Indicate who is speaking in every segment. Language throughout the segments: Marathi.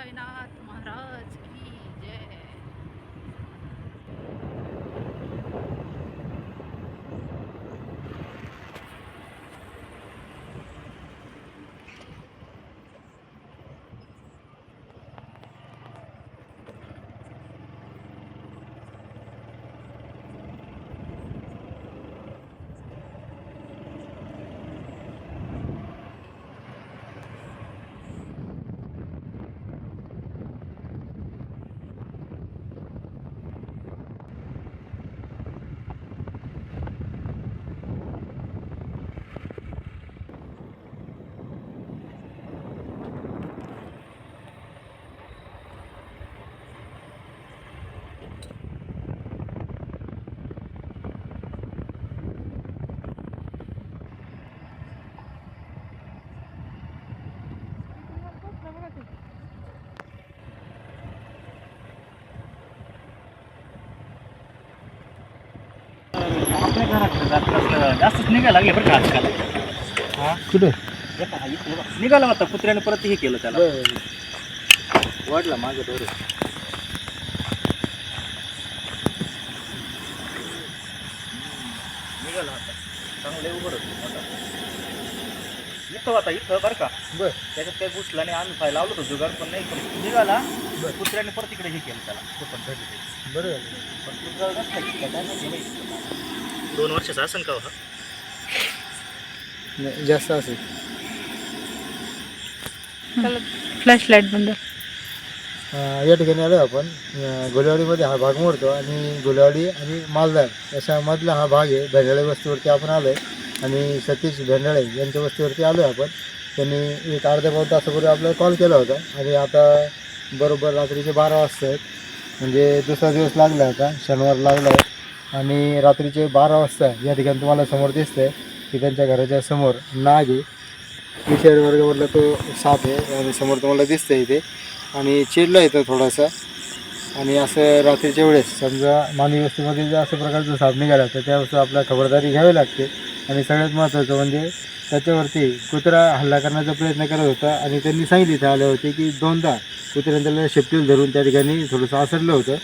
Speaker 1: साईनाथ महाराज. जास्तच निघायला लागले बरं का आजकाल. हा?
Speaker 2: कुठे?
Speaker 1: हे पहा, इथे बघा. निघाला होता कुत्र्याने परत हे केलं त्याला. वाढला मागे दोरे निघाला होता. चांगले उभं होतं मोठा. इथं होता इथं बरं का.
Speaker 2: बर.
Speaker 1: त्याच्यात काही घुसला नाही आम्ही पाहिला लावलो होतो जुगार पण नाही पण निघाला. कुत्र्याने परत इकडे हे केलं त्याला. ते पण धरलं ते.
Speaker 2: बरं
Speaker 1: पण कुत्रा रस्ता आहे, काय माहिती. बाई. दोन वर्षाचा असेल का हो हा?
Speaker 2: नाही जास्त असेल.
Speaker 3: फ्लॅश लाइट बंद.
Speaker 2: अं, या ठिकाणी आलो आपण. अं, गुलेवाडीमध्ये हा भाग मोडतो आणि गुलेवाडी आणि मालदार अशा मधला हा भाग आहे. भेंडाळे वस्तीवरती आपण आलो आहे आणि सतीश भेंडाळे यांच्या वस्तीवरती आलो आहे आपण. त्यांनी एक अर्ध्या पाऊन तासापूर्वी आपल्याला कॉल केला होता. आणि आता बरोबर रात्रीचे बारा वाजता आहेत म्हणजे दुसरा दिवस लागला आता शनिवार लागला आहे आणि रात्रीचे बारा वाजता या ठिकाणी तुम्हाला समोर दिसतंय की त्यांच्या घराच्या समोर नाग आहे. विषारी वर्गामधला तो साप आहे आणि समोर तुम्हाला दिसतं इथे. आणि चिडला येतं थोडासा. आणि असं रात्रीच्या वेळेस समजा मानवी वस्तीमध्ये जर असं प्रकारचं साप निघाला तर त्यावेळेस आपल्याला खबरदारी घ्यावी लागते. आणि सगळ्यात महत्त्वाचं म्हणजे त्याच्यावरती कुत्रा हल्ला करण्याचा प्रयत्न करत होता आणि त्यांनी सांगितलं इथे आले होते की दोनदा कुत्र्याने त्याला शेपटील धरून त्या ठिकाणी थोडंसं आसरलं होतं.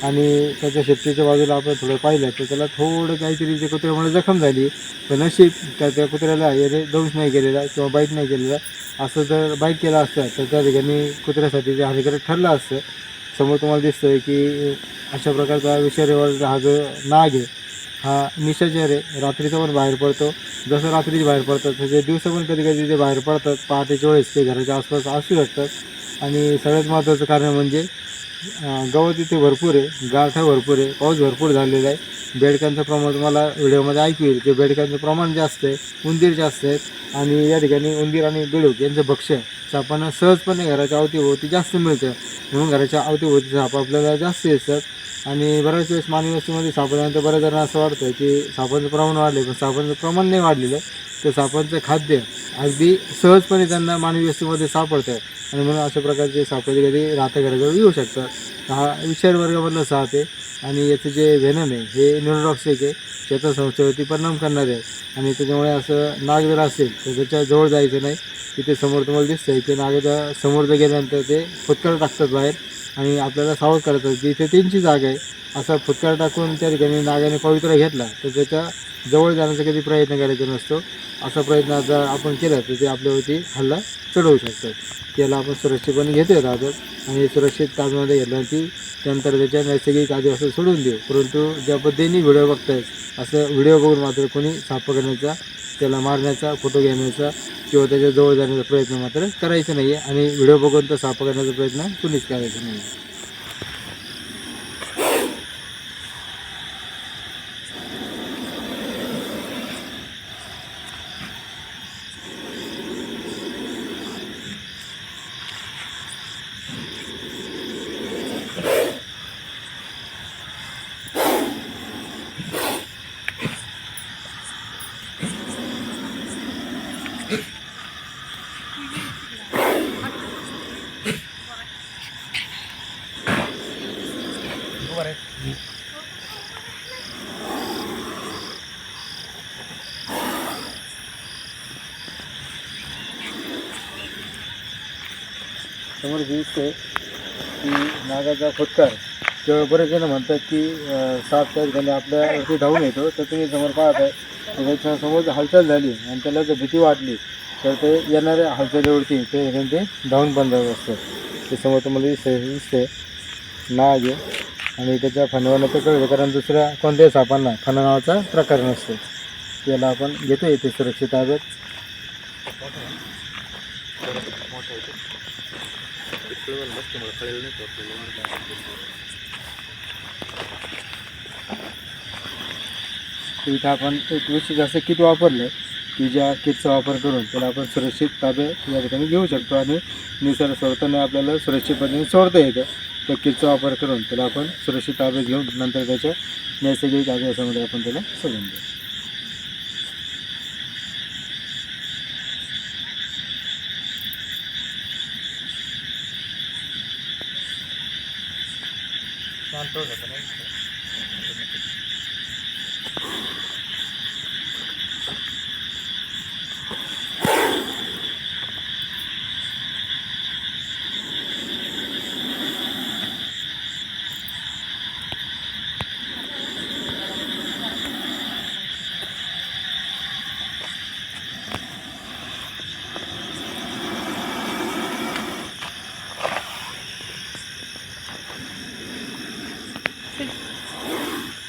Speaker 2: आणि त्याच्या शेपटीच्या बाजूला आपण थोडं पाहिलं तर त्याला थोडं काहीतरी त्या कुत्र्यामुळे जखम झाली पण नशीब त्या त्या कुत्र्याला याने दंश नाही केलेला किंवा बाईट नाही केलेला असं जर बाईट केला असतं तर त्या ठिकाणी कुत्र्यासाठी ते हानिकारक ठरलं असतं. समोर तुम्हाला दिसतंय की अशा प्रकारचा विषारीवर हा जो नाग आहे हा निशाचर आहे. रात्रीचा पण बाहेर पडतो. जसं रात्रीचे बाहेर पडतात तसे दिवसा पण कधी कधी ते बाहेर पडतात पहाटेच्या वेळेस ते घराच्या आसपास असू शकतात. आणि सगळ्यात महत्त्वाचं कारण म्हणजे गवत इथे भरपूर आहे. गारठा भरपूर आहे. पाऊस भरपूर झालेला आहे. बेडकांचं प्रमाण तुम्हाला व्हिडिओमध्ये ऐकू येईल की बेडकांचं प्रमाण जास्त आहे उंदीर जास्त आहेत आणि या ठिकाणी उंदीर आणि बेडूक यांचं भक्ष्य सापांना सहजपणे घराच्या अवतीभोवती जास्त मिळतं. म्हणून घराच्या अवतीभोवती साप आपल्याला जास्त येतात. आणि बऱ्याच वेळेस मानवी वस्तीमध्ये सापडल्यानंतर बऱ्याच जणांना असं वाटतं की सापांचं प्रमाण वाढलं पण सापांचं प्रमाण नाही वाढलेलं. ते सापांचं खाद्य अगदी सहजपणे त्यांना मानवी वस्तीमध्ये सापडतं आणि म्हणून अशा प्रकारचे साप कधी कधी राहत्या घराजवळ येऊ शकतात. हा विषारी वर्गामधलं साप आहे आणि याचं जे व्हेनम आहे हे न्यूरोटॉक्सिक आहे. त्याचा संस्थेवरती परिणाम करणार आहे. आणि त्याच्यामुळे असं नाग जर असेल तर त्याच्याजवळ जायचं नाही. तिथे समोर तुम्हाला दिसतंय ते नागाच्या समोर जर गेल्यानंतर ते फुटकर टाकतात बाहेर. आणि आपल्याला सावध करतात की इथे त्यांची जागा आहे असा फुटकार टाकून त्या ठिकाणी नागाने पवित्र घेतला तर त्याच्या जवळ जाण्याचा कधी प्रयत्न करायचा नसतो. असा प्रयत्न जर आपण केला तर ते आपल्यावरती हल्ला चढवू शकतात. त्याला आपण सुरक्षितपणे घेतोय राहतात आणि सुरक्षित ताब्यामध्ये घेतल्यानंतर त्यानंतर त्याच्या नैसर्गिक आदिवासी सोडून देऊ. परंतु ज्या पद्धतीने व्हिडिओ बघतायत असं व्हिडिओ बघून मात्र कोणी साप करण्याचा त्याला मारण्याचा फोटो घेण्याचा किंवा त्याच्याजवळ जाण्याचा प्रयत्न मात्र करायचा नाही आहे आणि व्हिडिओ बघून तर साप करण्याचा प्रयत्न कुणीच करायचा नाही समोर समोर दिसतंय की नागाचा फुटकार किंवा बरेच जण म्हणतात की सात साप त्या ठिकाणी आपल्यावरती धावून येतो तर तुम्ही समोर पाहत आहे त्याच्यासमोर जर हालचाल झाली आणि त्याला जर भीती वाटली तर ते येणाऱ्या हालचालीवरती ते ठिकाणी ते धावून बंद असतं. ते समोर तुम्हाला दिसते दिसते नाग आहे. आणि त्याच्या फणवणं तर कळलं कारण दुसऱ्या कोणत्याही सापांना फणा नावाचा प्रकार नसतो. त्याला आपण घेतो येते सुरक्षित ताब्यात तर इथं आपण एक विशेष असं किट वापरलं की ज्या किटचा वापर करून त्याला आपण सुरक्षित ताबे या ठिकाणी घेऊ शकतो आणि निसर्ग सोडताना आपल्याला सुरक्षित पद्धतीने सोडता येतं. त्या किटचा वापर करून त्याला आपण सुरक्षित ताब्यात घेऊन नंतर त्याच्या नैसर्गिक आदिवासामध्ये आपण त्याला सोडून देऊ.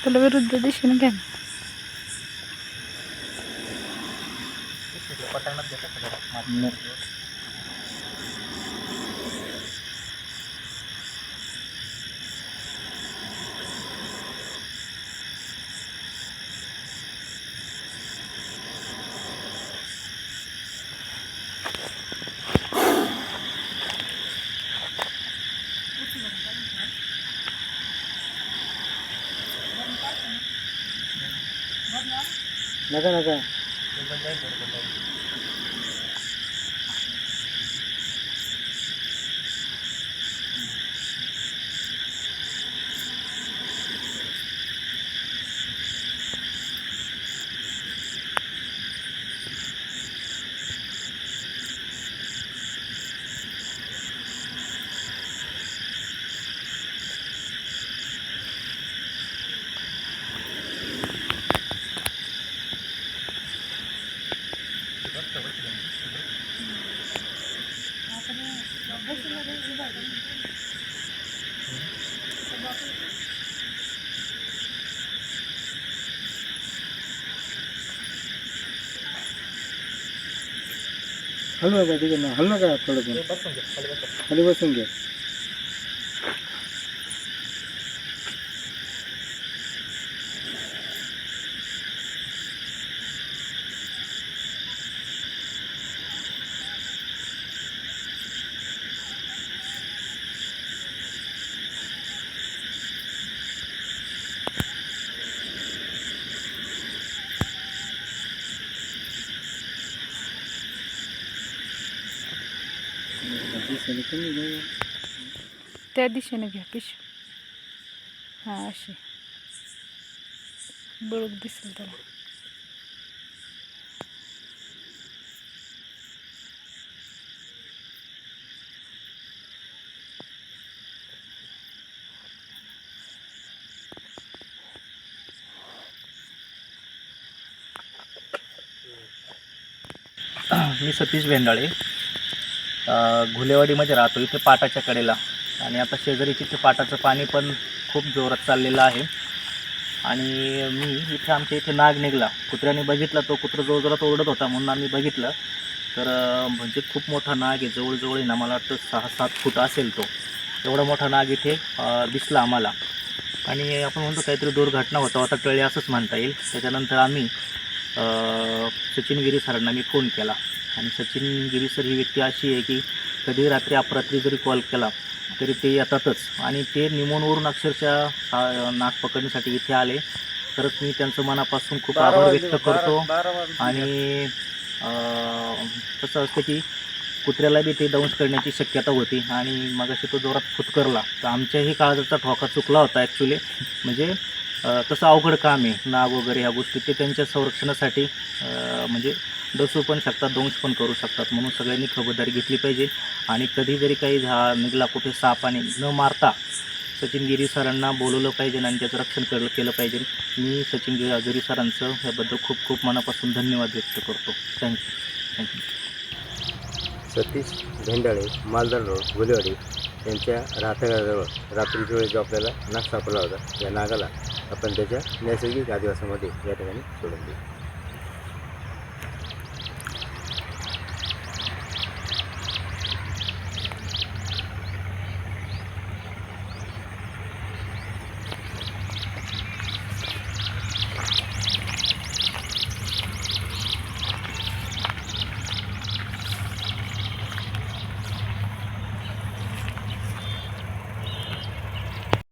Speaker 3: त्याला विरुद्ध दिशेने घ्या ना.
Speaker 2: नका नका हलू नका ठीक आहे ना हलू नका थोडं पण.
Speaker 1: खाली बसून
Speaker 2: घ्या
Speaker 3: त्या दिशेने घ्या पिश हां अशी. बरोबर दिसेल त्याला.
Speaker 1: मी सतीश भेंडाळे. घुलेवाडीमध्ये राहतो इथे पाटाच्या कडेला. आणि आता शेजारी तिथे पाटाचं पाणी पण खूप जोरात चाललेलं आहे. आणि मी इथे आमच्या इथे नाग निघला कुत्र्याने बघितला तो कुत्र जवळ जोरात ओरडत होता म्हणून आम्ही बघितलं. तर म्हणजे खूप मोठा नाग आहे जवळजवळ आहे ना मला वाटतं सहा सात फूट असेल तो. एवढा मोठा नाग इथे दिसला आम्हाला. आणि आपण म्हणतो काहीतरी दुर्घटना होता होता टळे असंच म्हणता येईल. त्याच्यानंतर आम्ही सचिनगिरी सचिन गिरी सरांना मी फोन केला. आणि सचिन गिरी सर ही व्यक्ती अशी आहे की कधी रात्री अपरात्री जरी कॉल केला तरी ते येतातच. आणि ते निमोनवरून अक्षरशः नाक पकडण्यासाठी इथे आले. तरच मी त्यांचं मनापासून खूप आभार व्यक्त करतो. आणि कसं असतं की कुत्र्याला बी ते दंश करण्याची शक्यता होती. आणि मग तो जोरात फुतकरला तर आमच्याही काळजाचा ठोका चुकला होता ॲक्च्युली म्हणजे तसं अवघड काम आहे. नाग वगैरे ह्या गोष्टी ते त्यांच्या संरक्षणासाठी म्हणजे डसू पण शकतात दंश पण करू शकतात. म्हणून सगळ्यांनी खबरदारी घेतली पाहिजे. आणि कधी जरी काही झा निघला कुठे साप आणि न मारता सचिन गिरी सरांना बोलवलं पाहिजे आणि त्याचं रक्षण केलं केलं पाहिजे. मी सचिन गिरी गिरी सरांचं ह्याबद्दल खूप खूप मनापासून धन्यवाद व्यक्त करतो. थँक्यू थँक्यू
Speaker 4: सतीश भेंडाळे मालदार रोड गुलेवाडी यांच्या राहत्याजवळ रात्रीच्या वेळी जो आपल्याला नाग सापडला होता या नागाला आपण त्याच्या नैसर्गिक आदिवासामध्ये या ठिकाणी सोडून देऊ